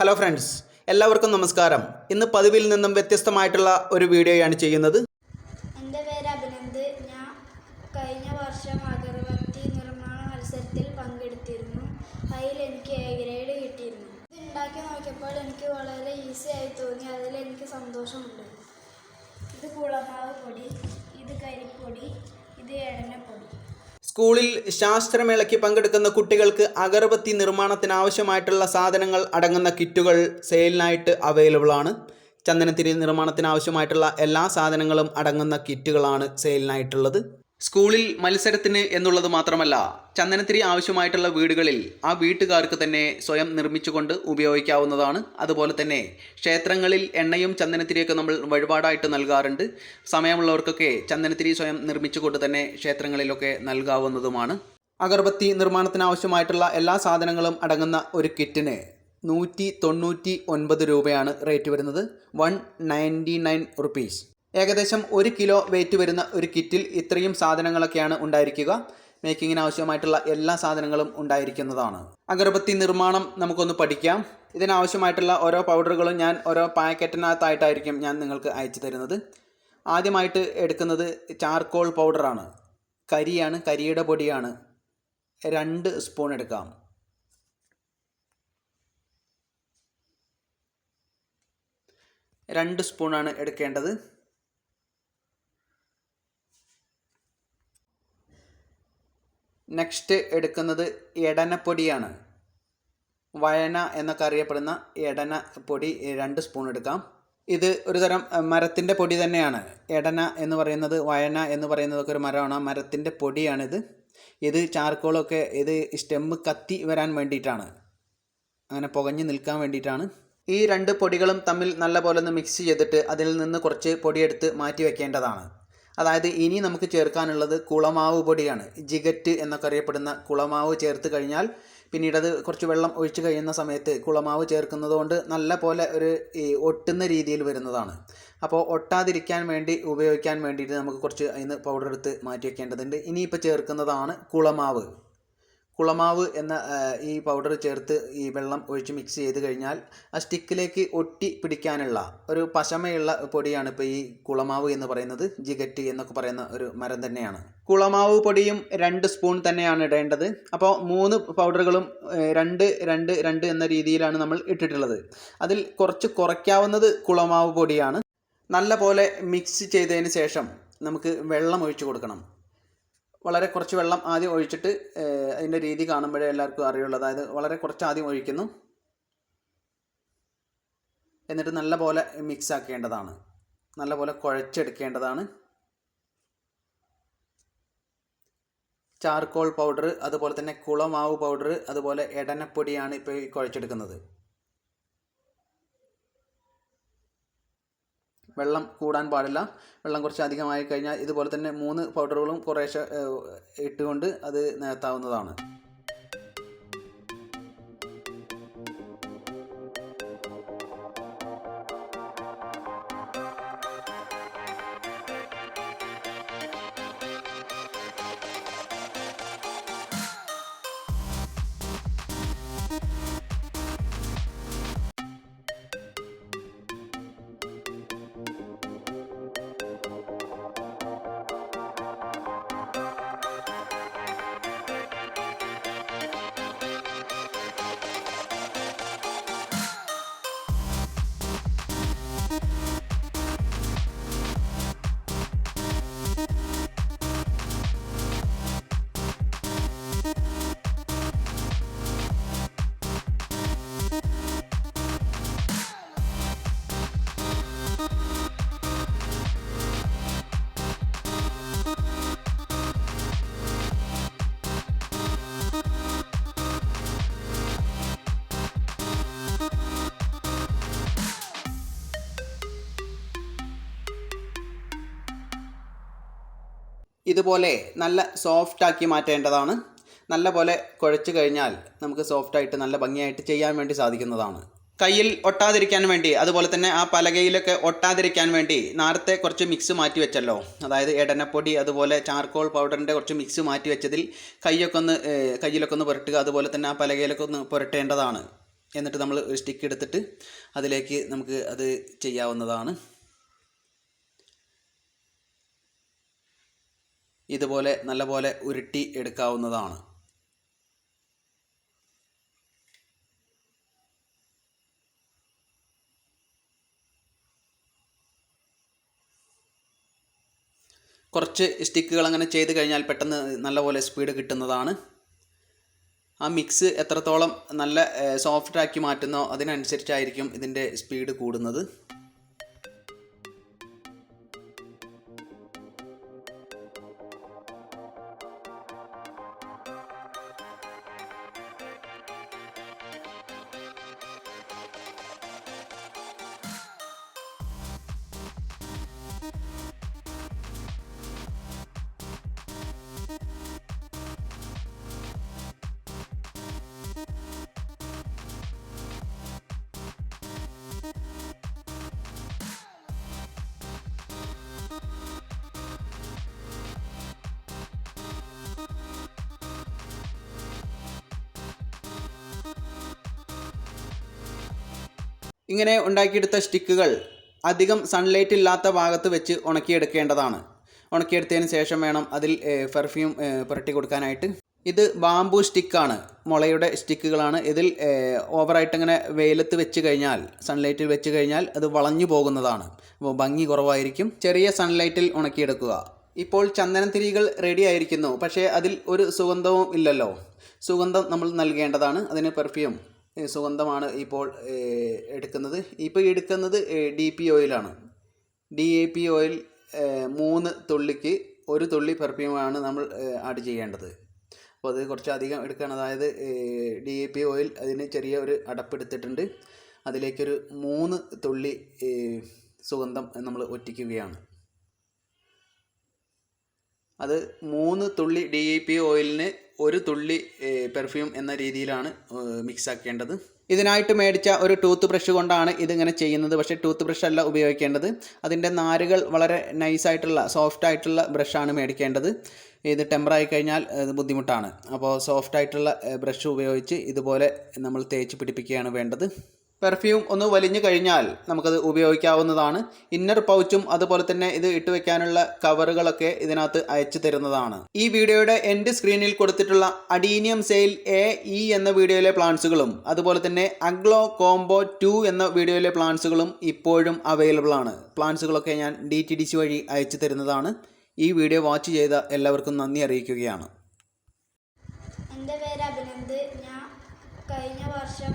Hello friends എല്ലാവർക്കും നമസ്കാരം. ഇന്ന് പതിവിൽ നിന്നും വ്യത്യസ്തമായിട്ടുള്ള ഒരു വീഡിയോയാണ് ചെയ്യുന്നത്. എന്റെ പേര് അഭിനന്ദ്. ഞാൻ കഴിഞ്ഞ വർഷം അഗർബത്തി നിർമ്മാണ മത്സരത്തിൽ പങ്കെടുത്തിരുന്നു. അതിൽ എനിക്ക് എ ഗ്രേഡ് കിട്ടിയിരുന്നു. ഇത് ഉണ്ടാക്കി നോക്കിയപ്പോൾ എനിക്ക് വളരെ ഈസി ആയി തോന്നി. അതിൽ എനിക്ക് സന്തോഷമുണ്ട്. ഇത് കുളമാവ് പൊടി ഇത് കരിപ്പൊടി ഇത് എണ്ണപ്പൊടി. സ്കൂളിൽ ശാസ്ത്രമേളയ്ക്ക് പങ്കെടുക്കുന്ന കുട്ടികൾക്ക് അഗർബത്തി നിർമ്മാണത്തിന് ആവശ്യമായിട്ടുള്ള സാധനങ്ങൾ അടങ്ങുന്ന കിറ്റുകൾ സെയിലിനായിട്ട് അവൈലബിൾ ആണ്. ചന്ദനത്തിരി നിർമ്മാണത്തിന് ആവശ്യമായിട്ടുള്ള എല്ലാ സാധനങ്ങളും അടങ്ങുന്ന കിറ്റുകളാണ് സെയിലിനായിട്ടുള്ളത്. സ്കൂളിൽ മത്സരത്തിന് എന്നുള്ളത് മാത്രമല്ല ചന്ദനത്തിരി ആവശ്യമായിട്ടുള്ള വീടുകളിൽ ആ വീട്ടുകാർക്ക് തന്നെ സ്വയം നിർമ്മിച്ചുകൊണ്ട് ഉപയോഗിക്കാവുന്നതാണ്. അതുപോലെ തന്നെ ക്ഷേത്രങ്ങളിൽ എണ്ണയും ചന്ദനത്തിരിയൊക്കെ നമ്മൾ വഴിപാടായിട്ട് നൽകാറുണ്ട്. സമയമുള്ളവർക്കൊക്കെ ചന്ദനത്തിരി സ്വയം നിർമ്മിച്ചുകൊണ്ട് തന്നെ ക്ഷേത്രങ്ങളിലൊക്കെ നൽകാവുന്നതുമാണ്. അഗർബത്തി നിർമ്മാണത്തിന് ആവശ്യമായിട്ടുള്ള എല്ലാ സാധനങ്ങളും അടങ്ങുന്ന ഒരു കിറ്റിന് നൂറ്റി തൊണ്ണൂറ്റി ഒൻപത് രൂപയാണ് റേറ്റ് വരുന്നത്. One ninety nine rupees. ഏകദേശം ഒരു കിലോ വെയിറ്റ് വരുന്ന ഒരു കിറ്റിൽ ഇത്രയും സാധനങ്ങളൊക്കെയാണ് ഉണ്ടായിരിക്കുക. മേക്കിങ്ങിന് ആവശ്യമായിട്ടുള്ള എല്ലാ സാധനങ്ങളും ഉണ്ടായിരിക്കുന്നതാണ്. അഗർബത്തി നിർമ്മാണം നമുക്കൊന്ന് പഠിക്കാം. ഇതിനാവശ്യമായിട്ടുള്ള ഓരോ പൗഡറുകളും ഞാൻ ഓരോ പാക്കറ്റിനകത്തായിട്ടായിരിക്കും ഞാൻ നിങ്ങൾക്ക് അയച്ചു തരുന്നത്. ആദ്യമായിട്ട് എടുക്കുന്നത് ചാർക്കോൾ പൗഡറാണ്. കരിയാണ് കരിയുടെ പൊടിയാണ്. രണ്ട് സ്പൂൺ എടുക്കാം. രണ്ട് സ്പൂണാണ് എടുക്കേണ്ടത്. നെക്സ്റ്റ് എടുക്കുന്നത് എടനപ്പൊടിയാണ് വയന എന്നൊക്കെ അറിയപ്പെടുന്ന എടന പൊടി രണ്ട് സ്പൂൺ എടുക്കാം. ഇത് ഒരു തരം മരത്തിന്റെ പൊടി തന്നെയാണ്. എടന എന്ന് പറയുന്നത് വയന എന്ന് പറയുന്നതൊക്കെ ഒരു മരമാണ്. മരത്തിന്റെ പൊടിയാണിത്. ഇത് ചാർക്കോളൊക്കെ ഇത് സ്റ്റെമ്മ് കത്തി വരാൻ വേണ്ടിയിട്ടാണ്. അങ്ങനെ പുകഞ്ഞ് നിൽക്കാൻ വേണ്ടിയിട്ടാണ്. ഈ രണ്ട് പൊടികളും തമ്മിൽ നല്ല പോലെ ഒന്ന് മിക്സ് ചെയ്തിട്ട് അതിൽ നിന്ന് കുറച്ച് പൊടിയെടുത്ത് മാറ്റി വെക്കേണ്ടതാണ്. അതായത് ഇനി നമുക്ക് ചേർക്കാനുള്ളത് കുളമാവ് പൊടിയാണ്. ജിഗറ്റ് എന്നൊക്കെ അറിയപ്പെടുന്ന കുളമാവ് ചേർത്ത് കഴിഞ്ഞാൽ പിന്നീട് അത് കുറച്ച് വെള്ളം ഒഴിച്ച് കഴിയുന്ന സമയത്ത് കുളമാവ് ചേർക്കുന്നത് കൊണ്ട് നല്ല പോലെ ഒരു ഒട്ടുന്ന രീതിയിൽ വരുന്നതാണ്. അപ്പോൾ ഒട്ടാതിരിക്കാൻ വേണ്ടി ഉപയോഗിക്കാൻ വേണ്ടിയിട്ട് നമുക്ക് കുറച്ച് അതിന് പൗഡർ എടുത്ത് മാറ്റി വയ്ക്കേണ്ടതുണ്ട് ഇനിയിപ്പോൾ ചേർക്കുന്നതാണ് കുളമാവ്. കുളമാവ് എന്ന ഈ പൗഡർ ചേർത്ത് ഈ വെള്ളം ഒഴിച്ച് മിക്സ് ചെയ്ത് കഴിഞ്ഞാൽ ആ സ്റ്റിക്കിലേക്ക് ഒട്ടി പിടിക്കാനുള്ള ഒരു പശമയുള്ള പൊടിയാണ് ഇപ്പോൾ ഈ കുളമാവ് എന്ന് പറയുന്നത്. ജിഗറ്റ് എന്നൊക്കെ പറയുന്ന ഒരു മരം തന്നെയാണ്. കുളമാവ് പൊടിയും രണ്ട് സ്പൂൺ തന്നെയാണ് ഇടേണ്ടത്. അപ്പോൾ മൂന്ന് പൗഡറുകളും രണ്ട് രണ്ട് രണ്ട് എന്ന രീതിയിലാണ് നമ്മൾ ഇട്ടിട്ടുള്ളത്. അതിൽ കുറച്ച് കുറയ്ക്കാവുന്നത് കുളമാവ് പൊടിയാണ്. നല്ല പോലെ മിക്സ് ചെയ്തതിന് ശേഷം നമുക്ക് വെള്ളം ഒഴിച്ചു കൊടുക്കണം. വളരെ കുറച്ച് വെള്ളം ആദ്യം ഒഴിച്ചിട്ട് അതിന്റെ രീതി കാണുമ്പോഴേ എല്ലാവർക്കും അറിയുള്ളൂ. അതായത് വളരെ കുറച്ച് ആദ്യം ഒഴിക്കുന്നു. എന്നിട്ട് നല്ല പോലെ മിക്സ് ആക്കേണ്ടതാണ്. നല്ല പോലെ കുഴച്ചെടുക്കേണ്ടതാണ്. ചാർക്കോൾ പൗഡർ അതുപോലെ തന്നെ കുളമാവ് പൗഡർ അതുപോലെ എടനപ്പൊടിയാണ് ഇപ്പോൾ കുഴച്ചെടുക്കുന്നത്. വെള്ളം കൂടാൻ പാടില്ല. വെള്ളം കുറച്ച് അധികമായി കഴിഞ്ഞാൽ ഇതുപോലെ തന്നെ മൂന്ന് പൗഡറുകളും കുറേശ്ശെ ഇട്ടുകൊണ്ട് അത് നികത്താവുന്നതാണ്. ഇതുപോലെ നല്ല സോഫ്റ്റ് ആക്കി മാറ്റേണ്ടതാണ്. നല്ല പോലെ കുഴച്ച് കഴിഞ്ഞാൽ നമുക്ക് സോഫ്റ്റായിട്ട് നല്ല ഭംഗിയായിട്ട് ചെയ്യാൻ വേണ്ടി സാധിക്കുന്നതാണ്. കയ്യിൽ ഒട്ടാതിരിക്കാൻ വേണ്ടി അതുപോലെ തന്നെ ആ പലകയിലൊക്കെ ഒട്ടാതിരിക്കാൻ വേണ്ടി നേരത്തെ കുറച്ച് മിക്സ് മാറ്റി വെച്ചല്ലോ. അതായത് എടനപ്പൊടി അതുപോലെ ചാർക്കോൾ പൗഡറിന്റെ കുറച്ച് മിക്സ് മാറ്റി വെച്ചതിൽ കൈയൊക്കെ ഒന്ന് കയ്യിലൊക്കെ ഒന്ന് പുരട്ടുക അതുപോലെ തന്നെ ആ പലകയിലൊക്കെ ഒന്ന് പുരട്ടേണ്ടതാണ്. എന്നിട്ട് നമ്മൾ ഒരു സ്റ്റിക്ക് എടുത്തിട്ട് അതിലേക്ക് നമുക്ക് അത് ചെയ്യാവുന്നതാണ്. ഇതുപോലെ നല്ലപോലെ ഉരുട്ടി എടുക്കാവുന്നതാണ്. കുറച്ച് സ്റ്റിക്കുകൾ അങ്ങനെ ചെയ്ത് കഴിഞ്ഞാൽ പെട്ടെന്ന് നല്ലപോലെ സ്പീഡ് കിട്ടുന്നതാണ്. ആ മിക്സ് എത്രത്തോളം നല്ല സോഫ്റ്റാക്കി മാറ്റുന്നോ അതിനനുസരിച്ചായിരിക്കും ഇതിന്റെ സ്പീഡ് കൂടുന്നത്. ഇങ്ങനെ ഉണ്ടാക്കിയെടുത്ത സ്റ്റിക്കുകൾ അധികം സൺലൈറ്റ് ഇല്ലാത്ത ഭാഗത്ത് വെച്ച് ഉണക്കിയെടുക്കേണ്ടതാണ്. ഉണക്കിയെടുത്തതിന് ശേഷം വേണം അതിൽ പെർഫ്യൂം പുരട്ടി കൊടുക്കാനായിട്ട്. ഇത് ബാംബു സ്റ്റിക്കാണ് മുളയുടെ സ്റ്റിക്കുകളാണ്. ഇതിൽ ഓവറായിട്ട് ഇങ്ങനെ വെയിലത്ത് വെച്ച് കഴിഞ്ഞാൽ സൺലൈറ്റിൽ വെച്ച് കഴിഞ്ഞാൽ അത് വളഞ്ഞു പോകുന്നതാണ്. അപ്പോൾ ഭംഗി കുറവായിരിക്കും. ചെറിയ സൺലൈറ്റിൽ ഉണക്കിയെടുക്കുക. ഇപ്പോൾ ചന്ദനത്തിരികൾ റെഡി ആയിരിക്കുന്നു. പക്ഷേ അതിൽ ഒരു സുഗന്ധവും ഇല്ലല്ലോ. സുഗന്ധം നമ്മൾ നൽകേണ്ടതാണ്. അതിന് പെർഫ്യൂം സുഗന്ധമാണ് ഇപ്പോൾ എടുക്കുന്നത്. ഇപ്പോൾ എടുക്കുന്നത് ഡി പി ഓയിലാണ് ഡി എ പി ഓയിൽ മൂന്ന് തുള്ളിക്ക് ഒരു തുള്ളി പെർഫ്യൂമാണ് നമ്മൾ ആഡ് ചെയ്യേണ്ടത്. അപ്പോൾ അത് കുറച്ചധികം എടുക്കുകയാണ് അതായത് ഡി എ പി ഓയിൽ അതിന് ചെറിയ ഒരു അടപ്പെടുത്തിട്ടുണ്ട്. അതിലേക്കൊരു മൂന്ന് തുള്ളി സുഗന്ധം നമ്മൾ ഒറ്റിക്കുകയാണ്. അത് മൂന്ന് തുള്ളി ഡി എ പി ഓയിലിന് ഒരു തുള്ളി പെർഫ്യൂം എന്ന രീതിയിലാണ് മിക്സ് ആക്കേണ്ടത് ഇതിനായിട്ട് മേടിച്ച ഒരു ടൂത്ത് ബ്രഷ് കൊണ്ടാണ് ഇതിങ്ങനെ ചെയ്യുന്നത്. പക്ഷേ ടൂത്ത് ബ്രഷ് അല്ല ഉപയോഗിക്കേണ്ടത്. അതിന്റെ നാരുകൾ വളരെ നൈസായിട്ടുള്ള സോഫ്റ്റ് ആയിട്ടുള്ള ബ്രഷാണ് മേടിക്കേണ്ടത്. ഇത് ടെമ്പറായി കഴിഞ്ഞാൽ അത് ബുദ്ധിമുട്ടാണ്. അപ്പോൾ സോഫ്റ്റ് ആയിട്ടുള്ള ബ്രഷ് ഉപയോഗിച്ച് ഇതുപോലെ നമ്മൾ തേച്ച് പിടിപ്പിക്കുകയാണ് വേണ്ടത്. പെർഫ്യൂം ഒന്ന് വലിഞ്ഞു കഴിഞ്ഞാൽ നമുക്കത് ഉപയോഗിക്കാവുന്നതാണ്. ഇന്നർ പൗച്ചും അതുപോലെ തന്നെ ഇത് ഇട്ട് വെക്കാനുള്ള കവറുകളൊക്കെ ഇതിനകത്ത് അയച്ചു തരുന്നതാണ്. ഈ വീഡിയോയുടെ എൻഡ് സ്ക്രീനിൽ കൊടുത്തിട്ടുള്ള അഡീനിയം സെയിൽ എ ഇ എന്ന വീഡിയോയിലെ പ്ലാന്റ്സുകളും അതുപോലെ തന്നെ അഗ്ലോ കോംബോ ടു എന്ന വീഡിയോയിലെ പ്ലാന്റ്സുകളും ഇപ്പോഴും അവൈലബിൾ ആണ്. പ്ലാന്റ്സുകളൊക്കെ ഞാൻ ഡി ടി ഡി സി വഴി അയച്ചു തരുന്നതാണ്. ഈ വീഡിയോ വാച്ച് ചെയ്ത എല്ലാവർക്കും നന്ദി അറിയിക്കുകയാണ്. എന്റെ പേര് അഭിനന്ദ്. ഞാൻ കഴിഞ്ഞ വർഷം